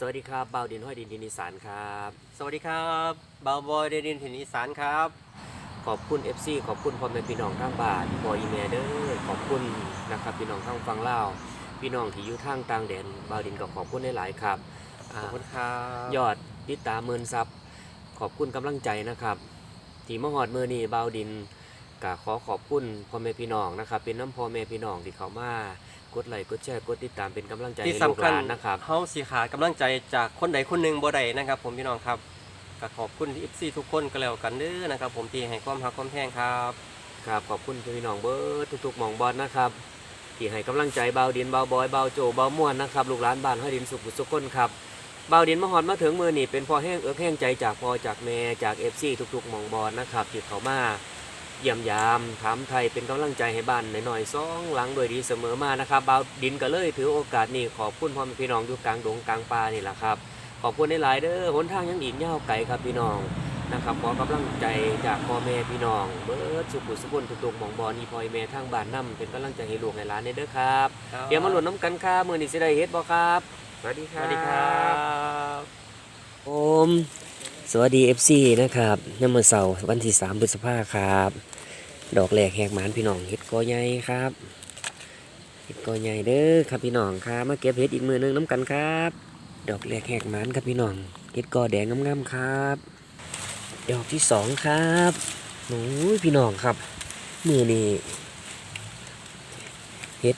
สวัสดีครับเบาดินห้อยดินดินอีสานครับ สวัสดีครับบาวบอยเดนินถิ่นอีสานครับ ขอบคุณ FC ขอบคุณพ่อแม่พี่น้องทางบ้านบอยอีเมเดอร์ขอบคุณนะครับพี่น้องทางฟังเล่าวพี่น้องที่อยู่ทางต่างแดนเบาดินก็ขอบคุณหลายๆครับขอ่าอบคุณครับยอดติดตามหมื่นซับขอบคุณกำลังใจนะครับที่มาหอดมือนี่เบาดิน ก็ขอขอบคุณพ่อแม่พี่น้องนะครับ เป็นน้ำพ่อแม่พี่น้องที่เขามากดไลค์กดแชร์กดติดตามเป็นกำลังใจที่ให้ลูกสำหคัญลานนะครับเฮาสีขากำลังใจจากคนใดคนหนึ่งบ่ใดนะครับ ผมพี่น้องครับก็ขอบคุณที่ FC ทุกคนก็แล้วกันเด้อนะครับ ผมที่ให้ความรักความแพงครับ ครับขอบคุณพี่น้องเบิร์ดทุกๆหมองบอลนะครับที่ให้กำลังใจเบาดินเบาบอยเบาโจเบาม่วนนะครับลูกหลานบ้านห้อยดินสุขสุขคนครับเบาดินมาหอนมาถึงมือนี่เป็นพอแห้งเอิกแห้งใจจากพอจากแม่จากเอฟซีทุกๆหมองบอลนะครับที่เขามา เยี่ยมยาม ถามไทยเป็นกำลังใจให้บ้านหน่อยๆซ่องหลังโดวยดีเสมอมานะครับเบาดินก็เลยถือโอกาสนี้ขอบคุณพ่อแม่พี่น้องอยู่กลางดงกลางป่านี่แหละครับขอบคุณในหลายๆเด้อหนทางยังอีกยาวไกลครับพี่น้องนะครับขอกำลังใจจากพ่อแม่พี่น้องเบิร์ดสุขุสุขนทุกๆหมองบอนี่พ่อแม่ทางบ้านนํเป็นกำลังใจให้ลูกให้หลานเด้อครับ เดี๋ยวมาหลุนน้ำกันครับมือนี้สิได้เฮ็ดบ่ครับสวัสดีคสรับวัสดีครับผม สวัสดี FC นะครับน้ำมือเสาร์วันที่ 3 พฤษภาครับ ดอกแหลกแหกหมานพี่น้องเฮ็ดกอใหญ่ครับเฮ็ดกอใหญ่เด้อครับพี่น้องครับมาเก็บเฮ็ดอีกมือหนึงน้ำกันครับ ดอกแหลกแหกหมานครับพี่น้องเฮ็ดกอแดงงามๆครับ ดอกที่สองครับโอ้ยพี่น้องครับ มือนี่เฮ็ด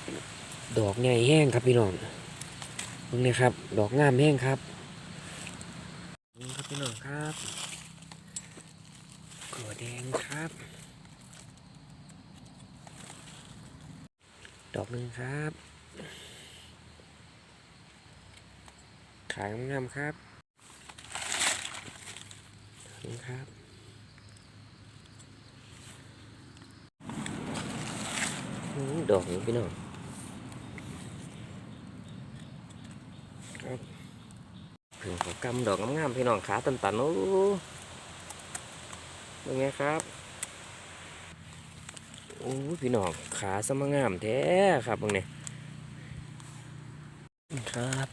ดอกใหญ่แห้งครับพี่น้องมึงนี่ครับ ดอกงามแห้งครับ พี่น้องครับกัวแดงครับ ดอกหนึ่งครับ ขายงามๆครับนี่ครับดอกนี้พี่น้องครับเพิ่งเขา กำดอกงามๆพี่น้องขาตันๆโอ้เป็นไงครับโอ้พี่น้องขาสมงามแท้ครับตรงนี้ครับ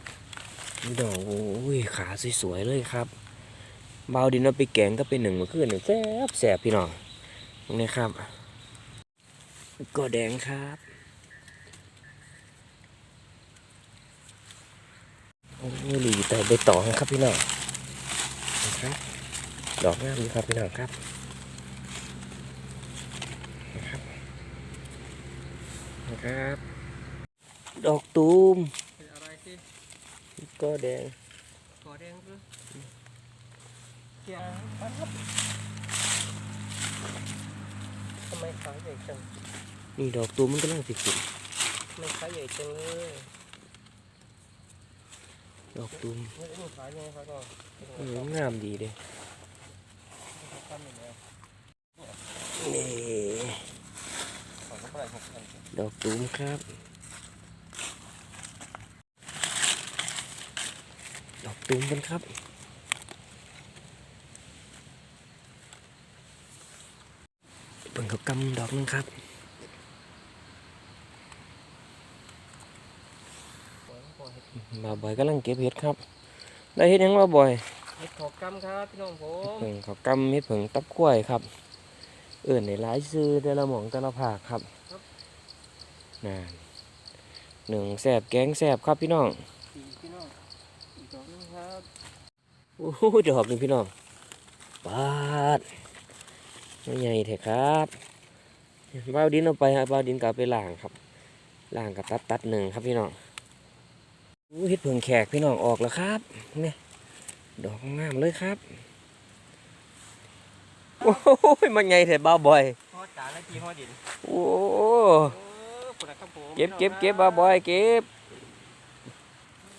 นี่ดอกโอ้ยขาสวยๆเลยครับเบาดินเอาไปแกงก็เป็นหนึ่งเมื่อคืนนี่แซ่บแสบพี่น้องตรงนี้ครับ ก็แดงครับ โอ้ยหลีแต่ใบตองครับพี่น้องนะครับดอกงามดีครับพี่น้องครับนะครับนะครับ ดอกตูมเป็นอะไรสิก็แดงกอแดงคือเกียร์ปั๊บทำไมขาใหญ่จังนี่ดอกตูมมันกำลังสิขึ้นทำไมขาใหญ่จังเลย ดอกตูมเฮ้ยนี่ขาใหญ่ครับก็เอองามดีเลยนี่ขอเท่ดอกตูมครับ ดอกตูมกันครับเปิ่งเขากำดอกนึงครับ มาบ่อยกำลังเก็บเห็ดครับ ได้เห็ดหยังมาบ่อยเห็ดขอกำครับพี่น้องผมเพิ่งเขากำเห็ดเพิ่งตับกล้วยครับ เอื่นในหลายซื้อแต่ละหมองแต่ละภาคครับนั่นหนึ่งแสบแกงแสบครับพี่น้องสี่พี่น้องอีกดอกนึงครับโอ้โหดอกนี่พี่น้องปาดไม่ใหญ่เถอะครับบ้าวดินเอาไปฮะบ้าวดินกลับไปล่างครับล่างกับตัดตัดหนึ่งครับพี่น้อง อู้เห็ดเพิ่งแขกพี่น้องออกแล้วครับนี่ดอกงามเลยครับโอ้โหมันใหญ่เถอะบ้าวบอยพ่อจ๋าและพี่พ่อดินโอ้โอ้ปวดครับผมเก็บเก็บเก็บบ้าวบอยเก็บ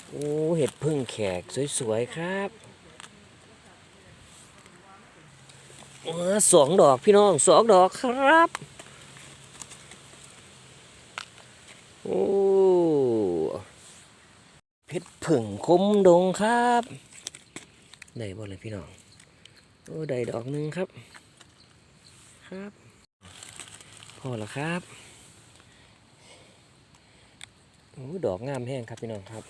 โอ้เห็ดพึ่งแขกสวยๆครับเออสองดอกพี่น้องสองดอกครับ โอ้เพชร ผึ่งคุ้มดงครับได้บ่เลยพี่น้องโอ้ได้ดอกหนึ่งครับ ครับพอแล้วครับโอ้ดอกงามแห้งครับพี่น้องครับ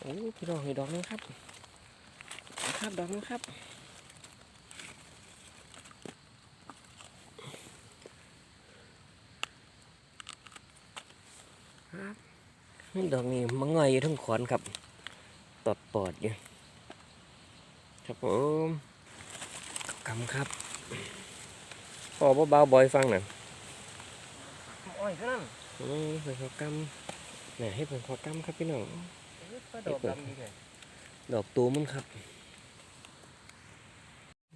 โอ้พี่น้องให้ดอกนึงครับ ครับดอกนึงครับครับ ดอกนี้มันง่อยอยู่ทั้งขอนครับ ตอดปอดอยู่ ครับผมกำครับพอเบาๆบอยฟังหน่อยอ้อยเท่านั้นอืมเพิ่นขอกำเนี่ยให้เพิ่นขอกำครับพี่น้องก็ดอกดำนี่ไงดอกตูมันครับ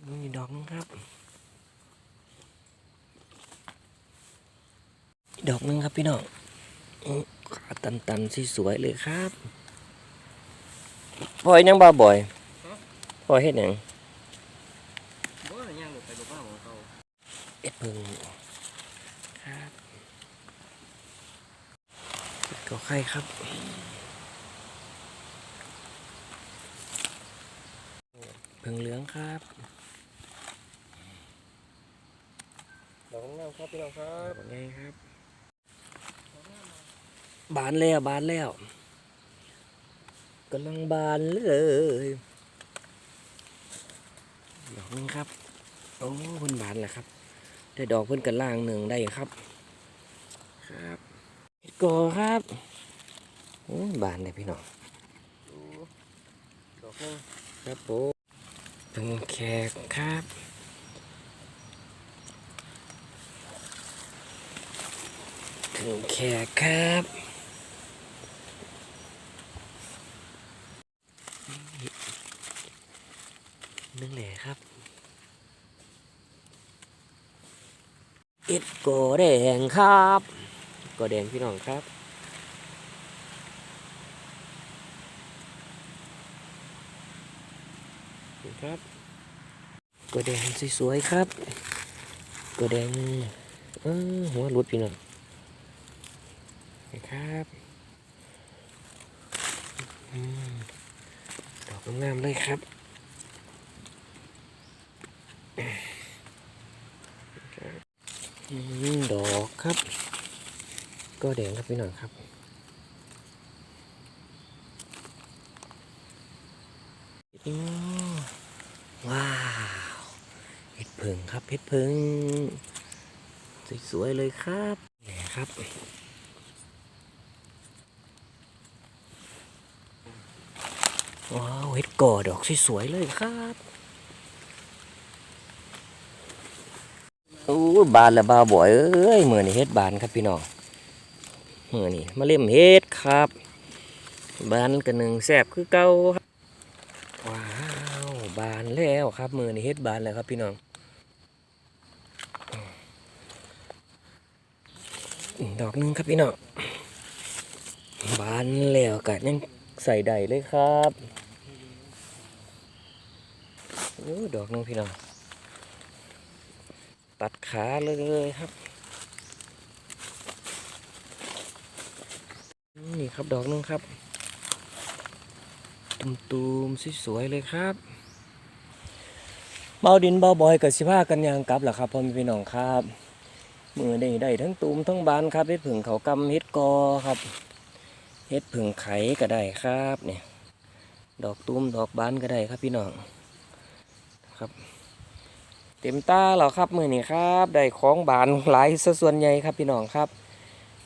นี่ดอกนึงครับ ดอกนึงครับพี่น้องอื้อ ขาตันตันๆสวยๆเลยครับปล่อยยังบ้าบ่อยปล่อยเฮ็ดหยังบ่ย่างลงไปบ่บ้าของเขาเอ็ดเพิ่งครับก็ไข่ครับเพิ่งเหลืองครับดอกงามครับพี่น้องครับไงครับ บานแล้วบานแล้วกำลังบานเลยดอกนึงครับ โอ้เพิ่นบานแล้วครับ ได้ดอกเพิ่นกันล่างหนึ่งได้ครับ ครับเห็ดกอครับโอ้บานเลยพี่น้องดอกนึงครับผมเป็นแขกครับถึงแขกครับ นึ่งแหล่ครับ เอ็ดโกแดงครับโกแดงพี่น้องครับครับกระแดงสวยๆครับกระแดงเออหัวหลุดพี่น้องนี่ครับอืมดอกงามเลยครับอืมดอกครับ ก็แดงครับพี่น้องครับอืมว้าวเห็ดเพิงครับเห็ดเพิงสวยๆเลยครับนี่ครับว้าวเห็ดก่อดอกสวยๆเลยครับโอ้บานละบาบ่อยเอ้ยเหมือนเฮ็ดบานครับพี่น้อง มือนี่มาเล่มเฮ็ดครับบานกันหนึ่งแสบคือเก่าว้าวบานแล้วครับมือนี่เฮ็ดบานแล้วครับพี่น้องดอกหนึงครับพี่น้องบานแล้วกัยังใส่ได้เลยครับโอ้ดอกหนึงพี่น้องตัดขาเลยครับ นี่ครับดอกหนึงครับ ตุมๆสวยๆเลยครับเบาดินเบาบอยกับสิพากันยางกลับแหละครับพ่อแม่พี่น้องครับมือได้ได้ทั้งตูมทั้งบานครับเฮ็ดผึ่งเขากำเฮ็ดกอครับเฮ็ดผึ่งไข่ก็ได้ครับเนี่ยดอกตูมดอกบานก็ได้ครับพี่น้องครับ เต็มตาแล้วครับมือนี้ครับ ได้ของบานหลายซะส่วนใหญ่ครับพี่น้องครับ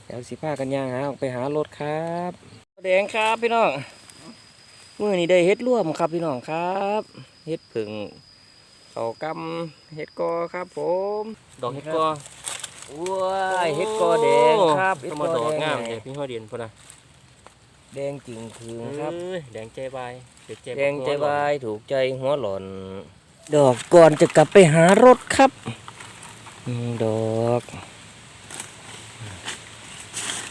เดี๋ยวสิพากันย่างหาออกไปหารถครับแดงครับพี่น้องมื่อนี้ได้เฮ็ดร่วมครับพี่น้องครับเฮ็ดผึ่งเขากำเฮ็ดกอครับผม ดอกเห็ดกอว้ายเฮ็ดกอแดงครับเฮ็ดธรรกมอดอกแดงงามเลยพี่ห้อยเดียนพุ่นนะแดงจริงคืงครับเอ้ยแดงใจบายเดี๋ยวแดงใจวายถูกใจหัวหล่อน ดอกก่อนจะกลับไปหารถครับอืมดอก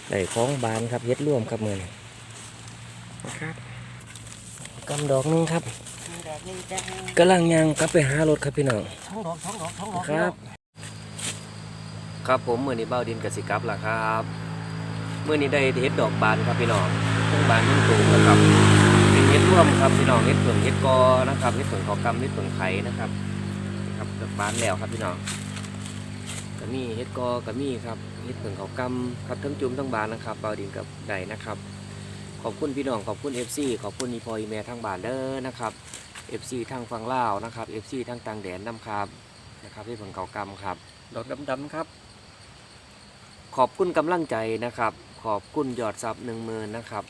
ได้ของบานครับเฮ็ดร่วมครับมือนี้นะครับกำดอกหนึงครับดอกนี่จ้ากำลังยางกลับไปหารถครับพี่น้องท้องดอกท้องดอกท้องดอกครับ ครับผมมือนี้เบ้าดินกสิกลับล่ะครับมือนี้ได้เฮ็ดดอกบานครับพี่น้องทั้งบานทั้งตูมนะครับเป็นเฮ็ดร่วมครับพี่น้องเฮ็ดเผิงเฮ็ดกอนะครับเฮ็ดเผิงขอกำเฮ็ดเผิงไข่นะครับ ครับดอกบานแล้วครับพี่น้องก็มีเฮ็ดกอก็มีครับ เฮ็ดเผิงขอกำครับทั้งจุ่มทั้งบานนะครับเบ้าดินกับใดนะครับขขอบคุณพี่น้องขอบคุณ FC ขอบคุณอีพออีแม่ทางบ้านเด้อนะครับ FC ทางฝั่งลาวนะครับ FC ทางต่างแดนน้ำครับนะครับที่เพิ่งเก่ากรรมครับดอกดำๆครับ ขอบคุณกำลังใจนะครับ ขอบคุณยอดซับหนึ่งมือนะครับ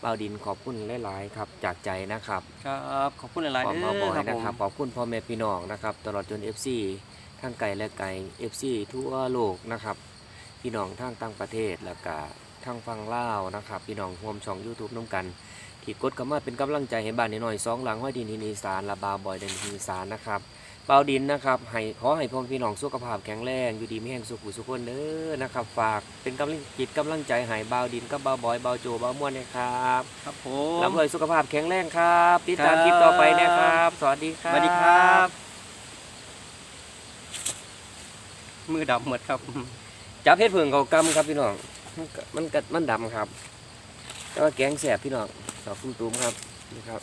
เบาวดินขอบคุณหลายๆครับจากใจนะครับ ครับขอบคุณหลายขๆอบเด้มาบ่ออยครับผนะมครับขอบคุณพ่อแม่พี่น้องนะครับ ตลอดจน FC ทั้งไกลและไกล FC ทั่วโลกนะครับ พี่น้องทางต่างประเทศแล้วก็ทางฝั่งลาวนะครับพี่น้องร่วมช่อง YouTube น้ำกัน ที่กดเข้ามาเป็นกำลังใจให้บ้านนิดหน่อยสองหลังห้อยดินทินอีสานและบาวบอยดินทินอีสานนะครับเบาวดินนะครับให้ขอให้พ่อพี่น้องสุขภาพแข็งแรงอยู่ดีไม่แห้งสุขุสุขคนเด้อนะครับ ฝากเป็นกำลังจิตกำลังใจให้บาวดินกับบาวบอยบาวโจบาวม่วนนะครับครับผมร่ำรวยสุขภาพแข็งแรงครับติดตามครับคลิปต่อไปนะครับ สวัสดีครับสวัสดีครับ มือดำหมดครับ จับเพชรเพิงเขากำครับพี่น้อง มันกัดมันดำครับแต่ว่าแกงแสบพี่น้องสอบตุ้มครับนี่ครับ